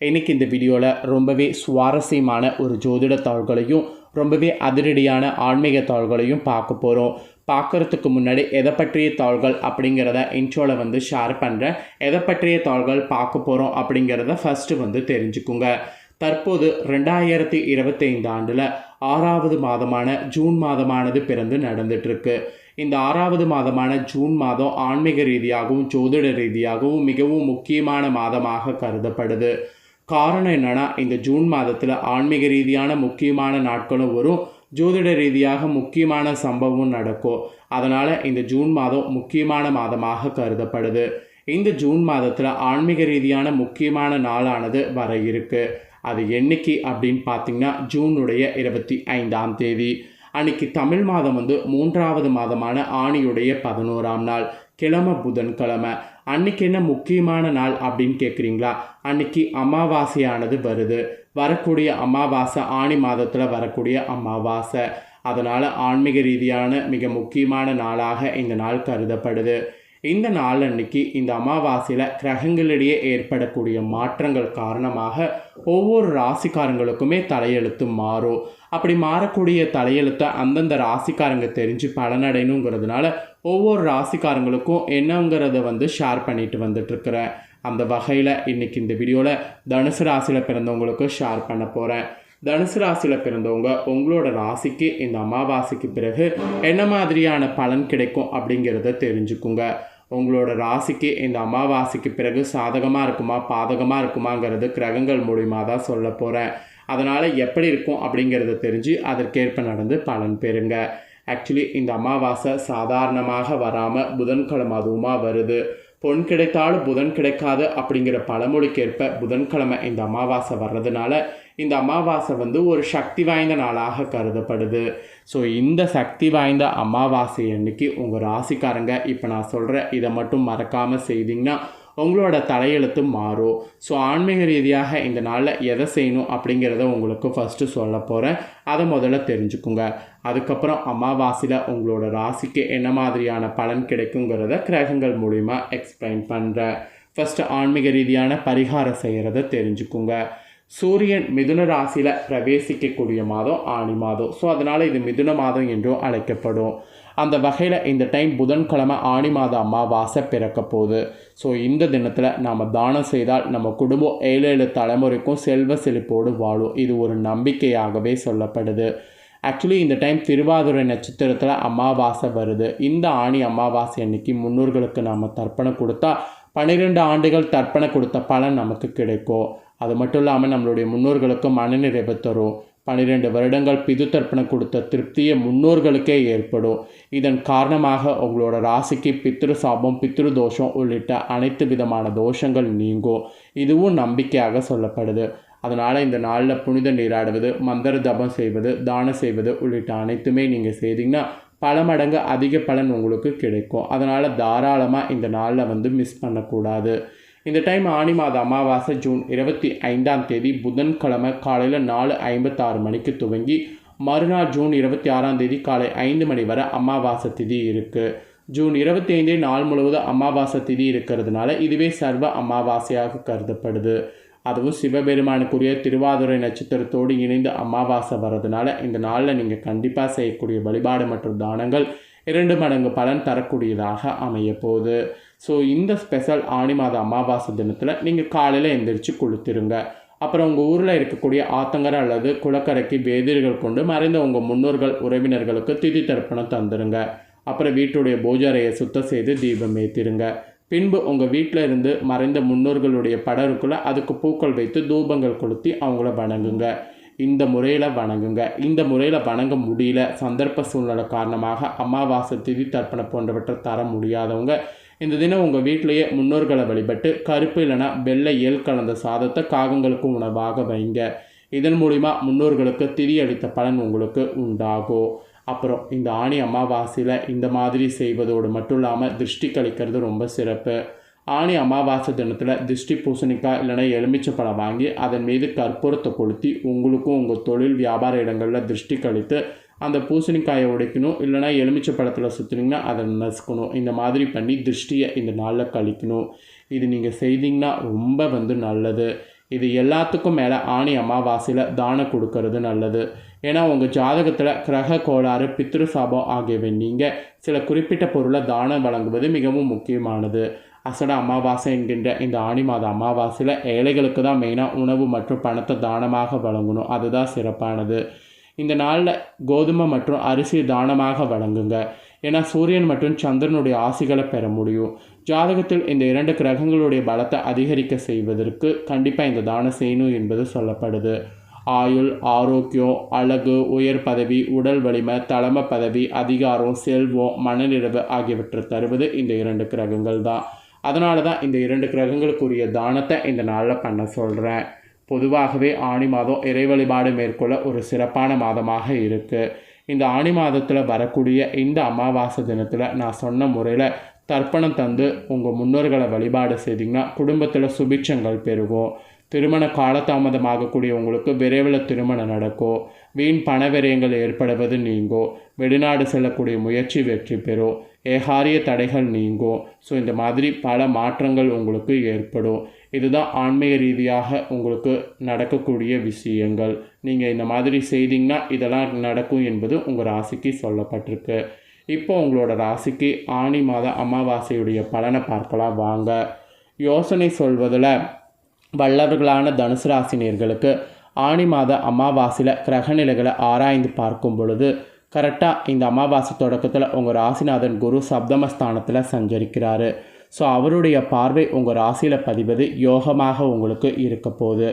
இன்னைக்கு இந்த வீடியோவில் ரொம்பவே சுவாரஸ்யமான ஒரு ஜோதிட தாள்களையும் ரொம்பவே அதிரடியான ஆன்மீக தாள்களையும் பார்க்க போகிறோம் பார்க்குறதுக்கு முன்னாடி எதை பற்றிய தாள்கள் அப்படிங்கிறத இன்ட்ரோவில் வந்து ஷேர் பண்ணுறேன் எதை பற்றிய தாள்கள் பார்க்க போகிறோம் அப்படிங்கிறத ஃபஸ்ட்டு வந்து தெரிஞ்சுக்குங்க. தற்போது ரெண்டாயிரத்தி இருபத்தைந்து ஆண்டில் ஆறாவது மாதமான ஜூன் மாதமானது பிறந்து நடந்துட்டுருக்கு. இந்த ஆறாவது மாதமான ஜூன் மாதம் ஆன்மீக ரீதியாகவும் ஜோதிட ரீதியாகவும் மிகவும் முக்கியமான மாதமாக கருதப்படுது. காரணம் என்னென்னா இந்த ஜூன் மாதத்தில் ஆன்மீக ரீதியான முக்கியமான நாட்களும் வரும். ஜோதிட ரீதியாக முக்கியமான சம்பவமும் நடக்கும். அதனால் இந்த ஜூன் மாதம் முக்கியமான மாதமாக கருதப்படுது. இந்த ஜூன் மாதத்தில் ஆன்மீக ரீதியான முக்கியமான நாளானது வர இருக்கு. அது என்னைக்கு அப்படின்னு பார்த்தீங்கன்னா ஜூனுடைய இருபத்தி ஐந்தாம் தேதி. அன்னைக்கு தமிழ் மாதம் வந்து மூன்றாவது மாதமான ஆணியுடைய பதினோராம் நாள் கிழமை புதன்கிழமை. அன்னைக்கு என்ன முக்கியமான நாள் அப்படின்னு கேட்குறீங்களா அன்னைக்கு அமாவாசையானது வருது. வரக்கூடிய அமாவாசை ஆணி மாதத்தில் வரக்கூடிய அமாவாசை. அதனால் ஆன்மீக ரீதியான மிக முக்கியமான நாளாக இந்த நாள் கருதப்படுது. இந்த நாள் அன்னைக்கு இந்த அமாவாசையில் கிரகங்களிடையே ஏற்படக்கூடிய மாற்றங்கள் காரணமாக ஒவ்வொரு ராசிக்காரங்களுக்குமே தலையெழுத்து மாறும். அப்படி மாறக்கூடிய தலையெழுத்தை அந்தந்த ராசிக்காரங்க தெரிஞ்சு பலனடையணுங்கிறதுனால ஒவ்வொரு ராசிக்காரங்களுக்கும் என்னங்கிறத வந்து ஷேர் பண்ணிட்டு வந்துட்டுருக்கிறேன். அந்த வகையில் இன்றைக்கி இந்த வீடியோவில் தனுசு ராசியில் பிறந்தவங்களுக்கு ஷேர் பண்ண போகிறேன் தனுசு ராசியில் பிறந்தவங்க உங்களோட ராசிக்கு இந்த அமாவாசைக்கு பிறகு என்ன மாதிரியான பலன் கிடைக்கும் அப்படிங்கிறத தெரிஞ்சுக்குங்க. உங்களோட ராசிக்கு இந்த அமாவாசைக்கு பிறகு சாதகமாக இருக்குமா பாதகமாக இருக்குமாங்கிறது கிரகங்கள் மூலிமா தான் சொல்ல போகிறேன் அதனால் எப்படி இருக்கும் அப்படிங்கிறத தெரிஞ்சு அதற்கேற்ப நடந்து பலன் பெறுங்க. ஆக்சுவலி இந்த அமாவாசை சாதாரணமாக வராமல் புதன்கிழமை அதுவுமா வருது. பொன் கிடைத்தாலும் புதன் கிடைக்காது அப்படிங்கிற பழமொழிக்கேற்ப புதன்கிழமை இந்த அமாவாசை வர்றதுனால இந்த அமாவாசை வந்து ஒரு சக்தி வாய்ந்த நாளாக கருதப்படுது. ஸோ இந்த சக்தி வாய்ந்த அமாவாசை அன்னைக்கு உங்கள் ராசிக்காரங்க இப்போ நான் சொல்கிற இதை மட்டும் மறக்காமல் செய்தீங்கன்னா உங்களோட தலையெழுத்து மாறும். ஸோ ஆன்மீக ரீதியாக இந்த நாளில் எதை செய்யணும் அப்படிங்கிறத உங்களுக்கு ஃபஸ்ட்டு சொல்ல போகிறேன் அதை முதல்ல தெரிஞ்சுக்குங்க. அதுக்கப்புறம் அமாவாசையில் உங்களோட ராசிக்கு என்ன மாதிரியான பலன் கிடைக்குங்கிறத கிரகங்கள் மூலிமா எக்ஸ்பிளைன் பண்ணுறேன் ஃபஸ்ட்டு ஆன்மீக ரீதியான பரிகாரம் செய்கிறத தெரிஞ்சுக்குங்க. சூரியன் மிதுன ராசியில் பிரவேசிக்கக்கூடிய மாதம் ஆணி மாதம். ஸோ அதனால் இது மிதுன மாதம் என்றும் அழைக்கப்படும். அந்த வகையில் இந்த டைம் புதன்கிழமை ஆணி மாத அமாவாசை பிறக்க போகுது. ஸோ இந்த தினத்தில் நாம் தானம் செய்தால் நம்ம குடும்பம் ஏழு ஏழு தலைமுறைக்கும் செல்வ செழிப்போடு வாழும். இது ஒரு நம்பிக்கையாகவே சொல்லப்படுது. ஆக்சுவலி இந்த டைம் திருவாதுரை நட்சத்திரத்தில் அமாவாசை வருது. இந்த ஆணி அமாவாசை அன்னைக்கு முன்னோர்களுக்கு நாம் தர்ப்பணம் கொடுத்தா பன்னிரெண்டு ஆண்டுகள் தர்ப்பணம் கொடுத்த பலன் நமக்கு கிடைக்கும். அது மட்டும் இல்லாமல் நம்மளுடைய முன்னோர்களுக்கு மனநிறைவு தரும். பன்னிரெண்டு வருடங்கள் பிது தர்ப்பணம் கொடுத்த திருப்தியை முன்னோர்களுக்கே ஏற்படும். இதன் காரணமாக உங்களோட ராசிக்கு பித்ரு சாபம் பித்ரு தோஷம் உள்ளிட்ட அனைத்து விதமான தோஷங்கள் நீங்கும். இதுவும் நம்பிக்கையாக சொல்லப்படுது. அதனால் இந்த நாளில் புனித நீராடுவது மந்திர தபம் செய்வது தானம் செய்வது உள்ளிட்ட அனைத்துமே நீங்கள் செய்தீங்கன்னா பல மடங்கு அதிக பலன் உங்களுக்கு கிடைக்கும். அதனால் தாராளமாக இந்த நாளில் வந்து மிஸ் பண்ணக்கூடாது. இந்த டைம் ஆனி மாத அமாவாசை ஜூன் இருபத்தி ஐந்தாம் தேதி புதன்கிழமை காலையில் நாலு ஐம்பத்தாறு மணிக்கு துவங்கி மறுநாள் ஜூன் இருபத்தி ஆறாம் தேதி காலை ஐந்து மணி வரை அமாவாசை திதி இருக்குது ஜூன் இருபத்தி ஐந்தே நாள் முழுவதும் அமாவாசை திதி இருக்கிறதுனால இதுவே சர்வ அமாவாசையாக கருதப்படுது. அதுவும் சிவபெருமானுக்குரிய திருவாதுரை நட்சத்திரத்தோடு இணைந்து அமாவாசை வர்றதுனால இந்த நாளில் நீங்கள் கண்டிப்பாக செய்யக்கூடிய வழிபாடு மற்றும் தானங்கள் இரண்டு மடங்கு பலன் தரக்கூடியதாக அமைய போகுது ஸோ இந்த ஸ்பெஷல் ஆணி மாத அமாவாசை தினத்தில் நீங்கள் காலையில் எந்திரிச்சு குளித்துருங்க. அப்புறம் உங்கள் ஊரில் இருக்கக்கூடிய ஆத்தங்கரை அல்லது குளக்கரைக்கு வேதிர்கள் கொண்டு மறைந்த உங்கள் முன்னோர்கள் உறவினர்களுக்கு திதி தர்ப்பணம் தந்துடுங்க அப்புறம் வீட்டுடைய பூஜாரையை சுத்தம் செய்து தீபம் ஏற்றிடுங்க பின்பு உங்கள் வீட்டில் இருந்து மறைந்த முன்னோர்களுடைய படருக்குள்ளே அதுக்கு பூக்கள் வைத்து தூபங்கள் கொளுத்தி அவங்கள வணங்குங்க. இந்த முறையில் வணங்குங்க. இந்த முறையில் வணங்க முடியல. சந்தர்ப்ப சூழ்நிலை காரணமாக அமாவாசை திதி தர்ப்பணம் போன்றவற்றை தர முடியாதவங்க இந்த தினம் உங்கள் வீட்டிலேயே முன்னோர்களை வழிபட்டு கருப்பு இல்லைனா வெள்ளை ஏல் கலந்த சாதத்தை காகங்களுக்கு உணவாக வைங்க. இதன் மூலிமா முன்னோர்களுக்கு திதி அளித்த பலன் உங்களுக்கு உண்டாகும் அப்புறம் இந்த ஆணி அமாவாசையில் இந்த மாதிரி செய்வதோடு மட்டும் இல்லாமல் திருஷ்டி கழிக்கிறது ரொம்ப சிறப்பு. ஆணி அமாவாசை தினத்தில் திருஷ்டி பூசணிக்காய் இல்லைனா எலுமிச்சை பழம் வாங்கி அதன் மீது கற்பூரத்தை கொளுத்தி உங்களுக்கும் உங்கள் தொழில் வியாபார இடங்களில் திருஷ்டி கழித்து அந்த பூசணிக்காயை உடைக்கணும். இல்லைனா எலுமிச்சை பழத்தில் சுற்றுனீங்கன்னா அதை நசுக்கணும். இந்த மாதிரி பண்ணி திருஷ்டியை இந்த நாளில் கழிக்கணும். இது நீங்கள் செய்தீங்கன்னா ரொம்ப வந்து நல்லது. இது எல்லாத்துக்கும் மேலே ஆணி அமாவாசையில் தானம் கொடுக்கறது நல்லது. ஏன்னா உங்கள் ஜாதகத்தில் கிரக கோளாறு பித்ரு சாபம் ஆகியவை நீங்கள் சில குறிப்பிட்ட பொருளை தானம் வழங்குவது மிகவும் முக்கியமானது. அசட அமாவாசை என்கின்ற இந்த ஆணி மாத அமாவாசையில் ஏழைகளுக்கு தான் மெயினாக உணவு மற்றும் பணத்தை தானமாக வழங்கணும். அதுதான் சிறப்பானது. இந்த நாளில் கோதுமை மற்றும் அரிசி தானமாக வழங்குங்க. ஏன்னா சூரியன் மற்றும் சந்திரனுடைய ஆசிகளை பெற முடியும். ஜாதகத்தில் இந்த இரண்டு கிரகங்களுடைய பலத்தை அதிகரிக்க செய்வதற்கு கண்டிப்பாக இந்த தானம் செய்யணும் என்பது சொல்லப்படுது. ஆயுள் ஆரோக்கியம் அழகு உயர் பதவி உடல் வலிமை தலைமை பதவி அதிகாரம் செல்வம் மனநிறைவு ஆகியவற்றை தருவது இந்த இரண்டு கிரகங்கள் தான் அதனால தான் இந்த இரண்டு கிரகங்களுக்குரிய தானத்தை இந்த நாளில் பண்ண சொல்கிறேன் பொதுவாகவே ஆணி மாதம் இறை வழிபாடு மேற்கொள்ள ஒரு சிறப்பான மாதமாக இருக்குது இந்த ஆணி மாதத்தில் வரக்கூடிய இந்த அமாவாசை தினத்தில் நான் சொன்ன முறையில் தர்ப்பணம் தந்து உங்கள் முன்னோர்களை வழிபாடு செய்தீங்கன்னா குடும்பத்தில் சுபிட்சங்கள் பெருகும். திருமண காலதாமதமாகக்கூடிய உங்களுக்கு விரைவில் திருமணம் நடக்கும். வீண் பணவிரயங்கள் ஏற்படுவது நீங்கும். வெளிநாடு செல்லக்கூடிய முயற்சி வெற்றி பெறும். ஏகாரிய தடைகள் நீங்கும். ஸோ இந்த மாதிரி பல மாற்றங்கள் உங்களுக்கு ஏற்படும். இதுதான் ஆன்மீக ரீதியாக உங்களுக்கு நடக்கக்கூடிய விஷயங்கள். நீங்கள் இந்த மாதிரி செய்தீங்கன்னா இதெல்லாம் நடக்கும் என்பது உங்கள் ராசிக்கு சொல்லப்பட்டிருக்கு. இப்போ உங்களோட ராசிக்கு ஆணி மாத அமாவாசையுடைய பலனை பார்க்கலாம் வாங்க. யோசனை சொல்வதில் வல்லவர்களான தனுசு ராசினியர்களுக்கு ஆணி மாத அமாவாசையில் கிரகநிலைகளை ஆராய்ந்து பார்க்கும் பொழுது கரெக்டாக இந்த அமாவாசை தொடக்கத்தில் உங்கள் ராசிநாதன் குரு சப்தமஸ்தானத்தில் சஞ்சரிக்கிறாரு. ஸோ அவருடைய பார்வை உங்கள் ராசியில் பதிவது யோகமாக உங்களுக்கு இருக்க போகுது.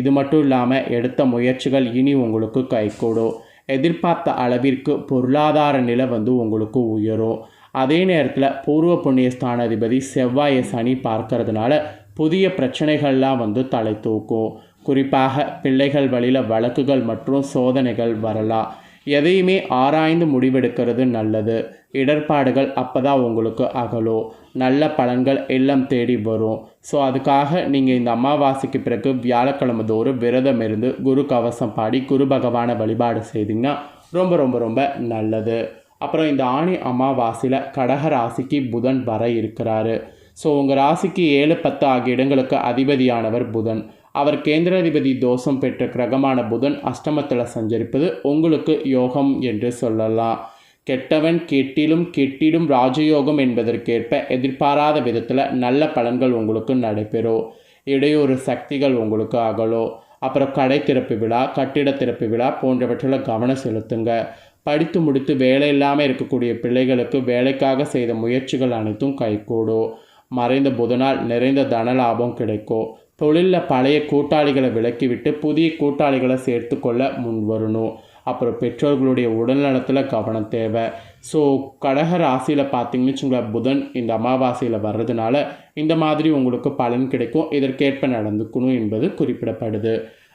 இது மட்டும் இல்லாமல் எடுத்த முயற்சிகள் இனி உங்களுக்கு கைகூடும். எதிர்பார்த்த அளவிற்கு பொருளாதார நிலை வந்து உங்களுக்கு உயரும். அதே நேரத்தில் பூர்வ புண்ணிய ஸ்தானாதிபதி செவ்வாயை சனி பார்க்கறதுனால புதிய பிரச்சனைகள்லாம் வந்து தலை தூக்கும். குறிப்பாக பிள்ளைகள் வழியில் வழக்குகள் மற்றும் சோதனைகள் வரலாம். எதையுமே ஆராய்ந்து முடிவெடுக்கிறது நல்லது. இடர்பாடுகள் அப்போ தான் உங்களுக்கு அகலும் நல்ல பலன்கள் எல்லாம் தேடி வரும். ஸோ அதுக்காக நீங்கள் இந்த அமாவாசைக்கு பிறகு வியாழக்கிழமை தோறும் விரதம் இருந்து குரு கவசம் பாடி குரு பகவானை வழிபாடு செய்தீங்கன்னா ரொம்ப ரொம்ப ரொம்ப நல்லது. அப்புறம் இந்த ஆணி அமாவாசையில் கடக ராசிக்கு புதன் வர இருக்கிறாரு. ஸோ உங்கள் ராசிக்கு ஏழு பத்து ஆகிய இடங்களுக்கு அதிபதியானவர் புதன். அவர் கேந்திராதிபதி தோஷம் பெற்ற கிரகமான புதன் அஷ்டமத்தில் சஞ்சரிப்பது உங்களுக்கு யோகம் என்று சொல்லலாம். கெட்டவன் கெட்டிலும் கெட்டிடும் ராஜயோகம் என்பதற்கேற்ப எதிர்பாராத விதத்தில் நல்ல பலன்கள் உங்களுக்கு நடைபெறும். இடையூறு சக்திகள் உங்களுக்கு அகலும் அப்புறம் கடை திறப்பு விழா கட்டிட திறப்பு விழா போன்றவற்றில் கவனம் செலுத்துங்க. படித்து முடித்து வேலை இல்லாமல் இருக்கக்கூடிய பிள்ளைகளுக்கு வேலைக்காக செய்த முயற்சிகள் அனைத்தும் கைகூடும். மறைந்த புதனால் நிறைந்த தன லாபம் கிடைக்கும். தொழிலில் பழைய கூட்டாளிகளை விலக்கிவிட்டு புதிய கூட்டாளிகளை சேர்த்து கொள்ள முன் வரணும் அப்புறம் பெற்றோர்களுடைய உடல்நலத்தில் கவனம் தேவை. ஸோ கடக ராசியில் பார்த்தீங்கன்னு வச்சுங்களேன் புதன் இந்த அமாவாசையில் வர்றதுனால இந்த மாதிரி உங்களுக்கு பலன் கிடைக்கும். இதற்கேற்ப நடந்துக்கணும் என்பது குறிப்பிடப்படுது.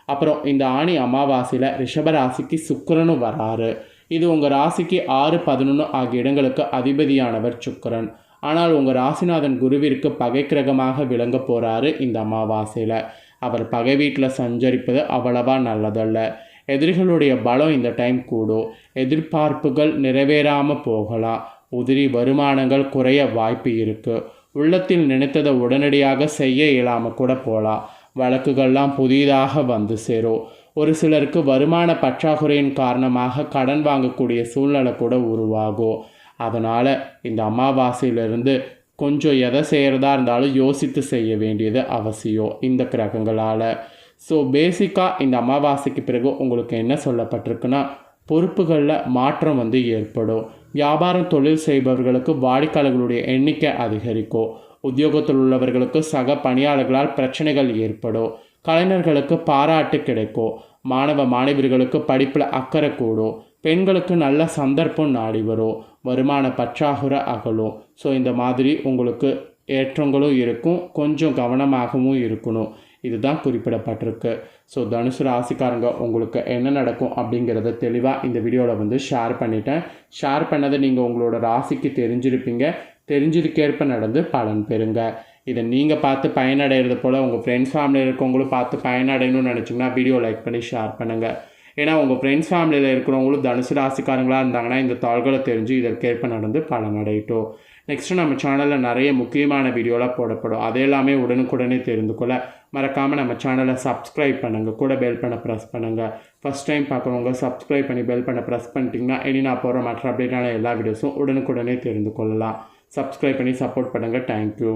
அப்புறம் இந்த ஆணி அமாவாசையில் ரிஷபராசிக்கு சுக்கரனும் வராரு. இது உங்கள் ராசிக்கு ஆறு பதினொன்று ஆகிய இடங்களுக்கு அதிபதியானவர் சுக்கரன். ஆனால் உங்கள் ராசிநாதன் குருவிற்கு பகைக்கிரகமாக விளங்க போகிறாரு இந்த அமாவாசையில். அவர் பகை வீட்டில் சஞ்சரிப்பது அவ்வளவா நல்லதல்ல. எதிரிகளுடைய பலம் இந்த டைம் கூடும். எதிர்பார்ப்புகள் நிறைவேறாமல் போகலாம். உதிரி வருமானங்கள் குறைய வாய்ப்பு இருக்குது உள்ளத்தில் நினைத்ததை உடனடியாக செய்ய இயலாமல் கூட போகலாம் வழக்குகள்லாம் புதிதாக வந்து சேரும். ஒரு சிலருக்கு வருமான பற்றாக்குறையின் காரணமாக கடன் வாங்கக்கூடிய சூழ்நிலை கூட உருவாகும். அதனால் இந்த அமாவாசையிலிருந்து கொஞ்சம் எதை செய்கிறதா இருந்தாலும் யோசித்து செய்ய வேண்டியது அவசியம் இந்த கிரகங்களால். ஸோ பேசிக்காக இந்த அமாவாசைக்கு பிறகு உங்களுக்கு என்ன சொல்லப்பட்டிருக்குன்னா பொறுப்புகளில் மாற்றம் வந்து ஏற்படும். வியாபாரம் தொழில் செய்பவர்களுக்கு வாடிக்கையாளர்களுடைய எண்ணிக்கை அதிகரிக்கும். உத்தியோகத்தில் உள்ளவர்களுக்கு சக பணியாளர்களால் பிரச்சனைகள் ஏற்படும். கலைஞர்களுக்கு பாராட்டு கிடைக்கும். மாணவ மாணவியர்களுக்கு படிப்பில் அக்கறை கூடும். பெண்களுக்கு நல்ல சந்தர்ப்பம் நாடி வரும். வருமான பற்றாக்குறை அகலும். ஸோ இந்த மாதிரி உங்களுக்கு ஏற்றங்களும் இருக்கும். கொஞ்சம் கவனமாகவும் இருக்கணும். இதுதான் குறிப்பிடப்பட்டிருக்கு. ஸோ தனுசு ராசிக்காரங்க உங்களுக்கு என்ன நடக்கும் அப்படிங்கிறத தெளிவாக இந்த வீடியோவில் வந்து ஷேர் பண்ணிட்டேன். ஷேர் பண்ணதை நீங்கள் உங்களோட ராசிக்கு தெரிஞ்சிருப்பீங்க. தெரிஞ்சதுக்கேற்ப நடந்து பலன் பெறுங்க. இதை நீங்கள் பார்த்து பயனடைகிறது போல் உங்கள் ஃப்ரெண்ட்ஸ் ஃபேமிலியில் இருக்கவங்களும் பார்த்து பயனடையணும்னு நினச்சிங்கன்னா வீடியோ லைக் பண்ணி ஷேர் பண்ணுங்கள் ஏன்னா உங்கள் ஃப்ரெண்ட்ஸ் ஃபேமிலியில் இருக்கிறவங்களும் தனுசு ராசிக்காரங்களாக இருந்தாங்கன்னா இந்த தாள்களை தெரிஞ்சு இதற்கேற்ப நடந்து பலனடையட்டும். நெக்ஸ்ட்டு நம்ம சேனலில் நிறைய முக்கியமான வீடியோலாம் போடப்படும். அது எல்லாமே உடனுக்குடனே தெரிந்து கொள்ள மறக்காமல் நம்ம சேனலை சப்ஸ்கிரைப் பண்ணுங்கள் கூட பெல் பண்ண ப்ரெஸ் பண்ணுங்கள் ஃபஸ்ட் டைம் பார்க்குறவங்க சப்ஸ்கிரைப் பண்ணி பெல் பண்ண ப்ரெஸ் பண்ணிட்டீங்கன்னா இனி நான் போகிற மற்ற அப்டேட்டான எல்லா வீடியோஸும் உடனுக்குடனே தெரிந்து கொள்ளலாம். சப்ஸ்கிரைப் பண்ணி சப்போர்ட் பண்ணுங்கள் தேங்க்யூ